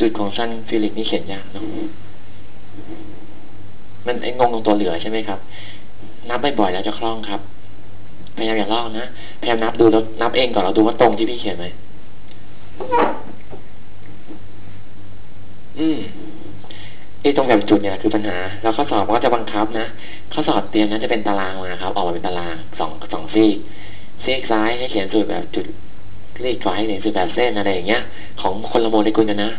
จุดของซันฟิลิกนี่เขียนยากเนาะมันไอ้งงตรงตัวเหลือใช่ไหมครับ นับบ่อยๆแล้วจะคล่องครับ พยายามอย่าลอกนะพยายามนับดูแล้วนับเองก่อนเราดูว่าตรงที่พี่เขียนไหมอืมไอ้ตรงแบบจุดเนี่ยคือปัญหา แล้วข้อสอบก็จะบังคับนะข้อสอบเตรียมนั้นจะเป็นตารางมาครับ ออกมาเป็นตารางสองสองซีกซีกซ้ายให้เขียนสูตรแบบจุดเลขขวาให้เขียนสูตรแบบเส้นอะไรอย่างเงี้ย ของคนละโมเลกุลกันนะ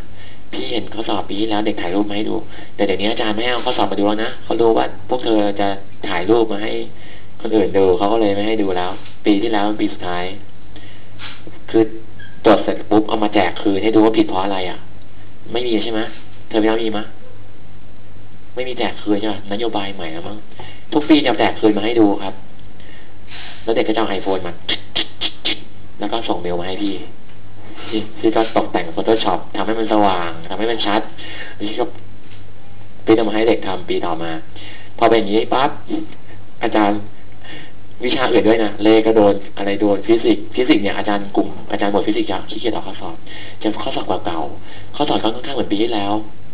พี่เห็นข้อสอบปีที่แล้วเด็กถ่ายรูปมาให้ดู แต่เดี๋ยวนี้อาจารย์ไม่เอาข้อสอบมาดูแล้วนะเขารู้ว่าพวกเธอจะถ่ายรูปมาให้ คนอื่นดูเขาก็เลยไม่ให้ดูแล้ว ปีที่แล้วปีสุดท้าย คือตรวจเสร็จปุ๊บเอามาแจกคืนให้ดูว่าผิดเพราะอะไรอะ ไม่มีใช่ไหมเธอไม่ต้องมีมะไม่มีแจกคืนใช่ไหมนโยบายใหม่แล้วมั้งทุกปีจะแจกคืนมาให้ดูครับ แล้วเด็กก็จะเอาไอโฟนมาแล้วก็ส่งเมลมาให้พี่ พี่พี่ก็ตกแต่ง Photoshop ทำให้มันสว่างทำให้มันชัดพี่ก็ปีทำให้เด็กทำปีต่อมา พอเป็นอย่างนี้ปั๊บอาจารย์วิชาอื่นด้วยนะ เลก็โดนอะไรโดนฟิสิกส์ฟิสิกส์เนี่ยอาจารย์กลุ่มอาจารย์บทฟิสิกส์จะขี้เกียจออกข้อสอบจะข้อสอบเก่าๆข้อสอบก็ค่อนข้างเหมือนปีที่แล้ว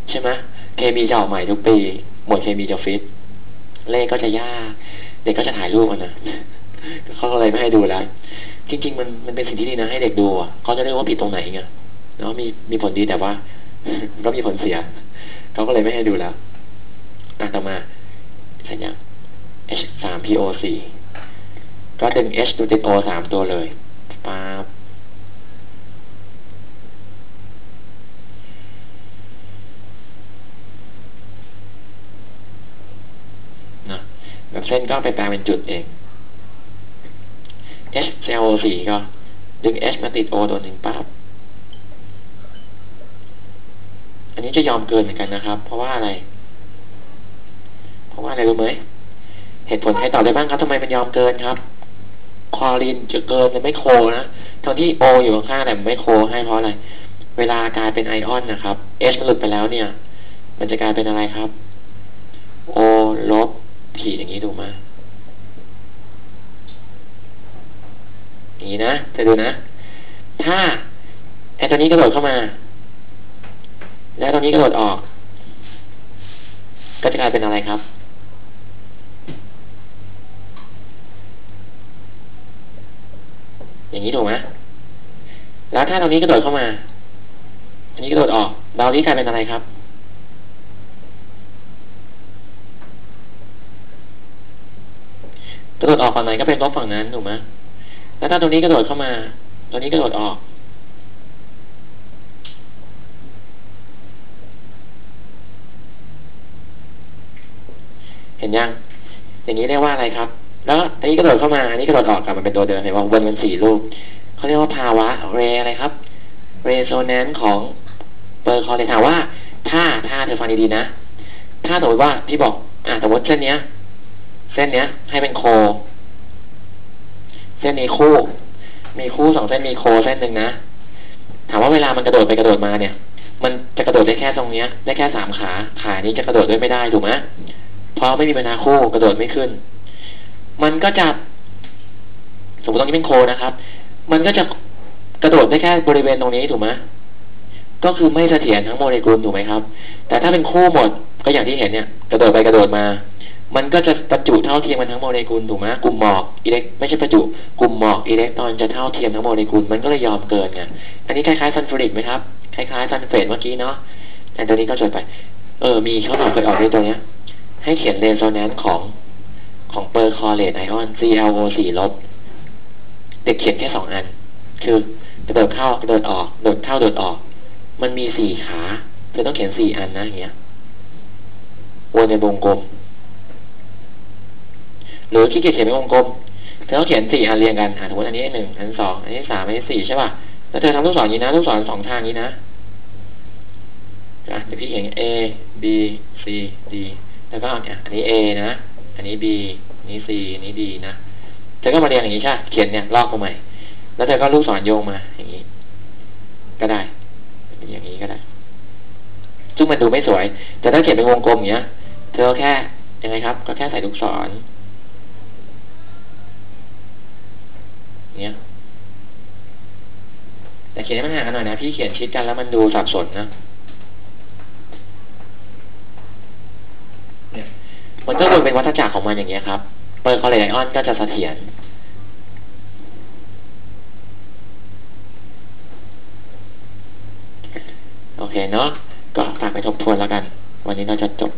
ใช่ไหมเคมีจะออกใหม่ทุกปี หมวดเคมีจะฟิตเลขก็จะยาก เด็กก็จะถ่ายรูปกันนะ เขาก็เลยไม่ให้ดูแล้ว จริง ๆ มันมันเป็นสิ่งที่ดีนะให้เด็กดูอะเขาจะได้ว่าผิดตรงไหนไงแล้วมีมีผลดีแต่ว่าก็มีผลเสียเขาก็เลยไม่ให้ดูแล้วอะต่อมาสัญญา H สาม PO สี่ก็ดึง H ดูติด O สามตัวเลยป๊าบนะแบบเส้นก็ไปแปลเป็นจุดเอง H CO สี่ก็ดึง H มาติด O ตัวหนึ่งปั๊บอันนี้จะยอมเกินเหมือนกันนะครับ เพราะว่าอะไร เพราะว่าอะไรรู้ไหมเหตุผลให้ตอบได้บ้างครับทำไมมันยอมเกินครับ คอรีนจะเกินมันไม่โคนะทั้งที่โออยู่ข้างแต่มันไม่โคให้เพราะอะไร เวลากลายเป็นไอออนนะครับ H มันหลุดไปแล้วเนี่ย มันจะกลายเป็นอะไรครับ O ลบถีอย่างนี้ถูกไหมอย่าง นะจะดูนะ ถ้าไอตัวนี้กระโดดเข้ามา แล้วตัวนี้กระโดดออก ก็จะกลายเป็นอะไรครับ อย่างนี้ถูกไหมแล้วถ้าตรงนี้กระโดดเข้ามา อันนี้กระโดดออกดาวนี้กลายเป็นอะไรครับ กระโดดออกฝั่งไหนก็เป็นลบฝั่งนั้นถูกไหม แล้วถ้าตรงนี้กระโดดเข้ามา ตัวนี้กระโดดออก เห็นยัง อย่างนี้เรียกว่าอะไรครับ แล้วอันนี้กระโดดเข้ามา อันนี้กระโดดออกกลับมาเป็นตัวเดิมเห็นว่าวนเป็นสี่รูปเขาเรียกว่าภาวะเรอะไรครับ เรโซแนนซ์ของเปอร์คอร์เรถามว่า ถ้าถ้าเธอฟังดีๆนะ ถ้าสมมติว่าพี่บอก อ่าสมมติเส้นเนี้ย เส้นเนี้ย ให้เป็นโค เส้นนี้คู่ มีคู่สองเส้นมีโคเส้นหนึ่งนะ ถามว่าเวลามันกระโดดไปกระโดดมาเนี่ย มันจะกระโดดได้แค่ตรงเนี้ย ได้แค่สามขา ขานี้จะกระโดดด้วยไม่ได้ถูกไหมเพราะไม่มีบรรทัดคู่กระโดดไม่ขึ้น มันก็จะ สมมติตรงนี้เป็นโคนะครับ มันก็จะกระโดดได้แค่บริเวณตรงนี้ถูกไหมก็คือไม่เสถียรทั้งโมเลกุลถูกไหมครับ แต่ถ้าเป็นคู่หมดก็อย่างที่เห็นเนี่ย กระโดดไปกระโดดมา มันก็จะประจุเท่าเทียมกันทั้งโมเลกุลถูกไหมกลุ่มหมอกอิเล็กไม่ใช่ประจุ กลุ่มหมอกอิเล็กตรอนจะเท่าเทียมทั้งโมเลกุลมันก็เลยยอมเกินไงอันนี้คล้ายๆซัลฟูริกไหมครับคล้ายๆซัลเฟตเมื่อกี้เนาะแต่ตัวนี้ก็จดไป เออ มีเขาบอกเคยออกด้วยตัวเนี้ย ให้เขียนเรโซแนนซ์ของของเปอร์คอเรตไอออน ClO4 ลบเด็กเขียนแค่สองอัน คือกระโดดเข้ากระโดดออกโดดเข้าโดดออก มันมีสี่ขาเธอต้องเขียนสี่อันนะอย่างเงี้ยวนในวงกลม หรือขี้เกียจเขียนเป็นวงกลม เธอต้องเขียนสี่อันเรียงกันอ่าสมมติอันนี้หนึ่งอันสองอันนี้สามอันนี้สี่ใช่ป่ะแล้วเธอทำลูกศรอย่างนี้นะลูกศรสองทางนี้นะอะเดี๋ยวพี่เขียน A B C D แล้วก็เนี่ยอันนี้ A นะ อันนี้ B อันนี้ C อันนี้ D นะเธอก็มาเรียงอย่างนี้ใช่เขียนเนี่ยลอกมาใหม่แล้วเธอก็ลูกศรโยงมาอย่างนี้ ก็ได้ อย่างนี้ก็ได้ซึ่งมันดูไม่สวย แต่ถ้าเขียนเป็นวงกลมอย่างเงี้ย เธอแค่ยังไงครับ ก็แค่ใส่ลูกศร เนี้ย แต่เขียนให้มันห่างกันหน่อยนะ พี่เขียนชิดกันแล้วมันดูสับสนนะเนี่ยมันก็วนเป็นวัฏจักรของมันอย่างเงี้ยครับเปิดคอเลไลออนก็จะเสถียรโอเคเนาะก็ฝากไปทบทวนแล้วกัน วันนี้เราจะจบ